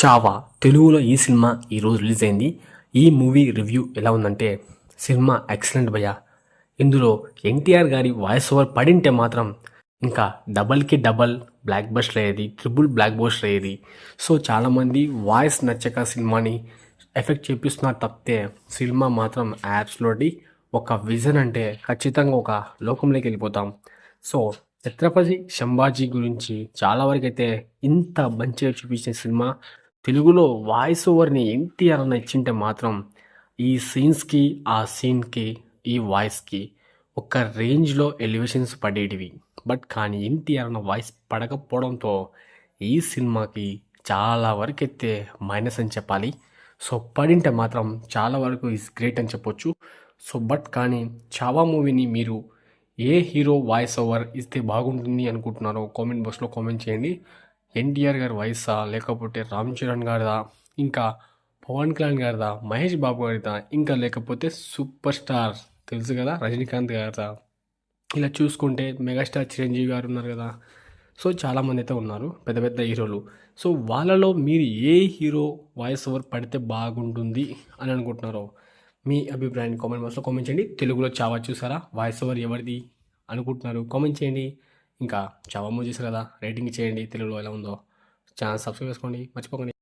చావా తెలుగులో ఈ సినిమా ఈరోజు రిలీజ్ అయింది. ఈ మూవీ రివ్యూ ఎలా ఉందంటే సినిమా ఎక్సలెంట్ భయ ఇందులో ఎన్టీఆర్ గారి వాయిస్ ఓవర్ పడింటే మాత్రం ఇంకా డబల్కి డబల్ బ్లాక్ బస్టర్ అయ్యేది ట్రిపుల్ బ్లాక్ బస్టర్ అయ్యేది. సో చాలామంది వాయిస్ నచ్చక సినిమాని ఎఫెక్ట్ చేపిస్తున్నారు తప్పితే సినిమా మాత్రం యాప్స్లోటి ఒక విజన్ అంటే ఖచ్చితంగా ఒక లోకంలోకి వెళ్ళిపోతాం. సో ఛత్రపతి శంభాజీ గురించి చాలా వరకు అయితే ఇంత మంచిగా చూపించిన సినిమా తెలుగులో వాయిస్ ఓవర్ని ఎన్టీఆర్ అన్న ఇచ్చింటే మాత్రం ఈ సీన్స్కి ఆ సీన్కి ఈ వాయిస్కి ఒక రేంజ్లో ఎలివేషన్స్ పడేటివి. బట్ కానీ ఎన్టీఆర్ అన్న వాయిస్ పడకపోవడంతో ఈ సినిమాకి చాలా వరకు అయితే మైనస్ అని చెప్పాలి. సో పడింటే మాత్రం చాలా వరకు ఇస్ గ్రేట్ అని చెప్పొచ్చు. సో బట్ కానీ చావా మూవీని మీరు ఏ హీరో వాయిస్ ఓవర్ ఇస్తే బాగుంటుంది అనుకుంటున్నారో కామెంట్ బాక్స్లో కామెంట్ చేయండి. ఎన్టీఆర్ గారి వయసా లేకపోతే రామ్ చరణ్ గారిదా ఇంకా పవన్ కళ్యాణ్ గారిదా మహేష్ బాబు గారిదా ఇంకా లేకపోతే సూపర్ స్టార్ తెలుసు కదా రజనీకాంత్ గారిదా. ఇలా చూసుకుంటే మెగాస్టార్ చిరంజీవి గారు ఉన్నారు కదా. సో చాలామంది అయితే ఉన్నారు పెద్ద పెద్ద హీరోలు. సో వాళ్ళలో మీరు ఏ హీరో వాయిస్ ఓవర్ పడితే బాగుంటుంది అని అనుకుంటున్నారో మీ అభిప్రాయాన్ని కామెంట్ బాక్స్లో కామెంట్ చేయండి. తెలుగులో చావా చూసారా? వాయిస్ ఓవర్ ఎవరిది అనుకుంటున్నారు? కామెంట్ చేయండి. ఇంకా చావా మూవీ కదా రేటింగ్ చేయండి తెలుగులో ఎలా ఉందో. ఛానల్ సబ్స్క్రైబ్ చేసుకోండి మర్చిపోకండి.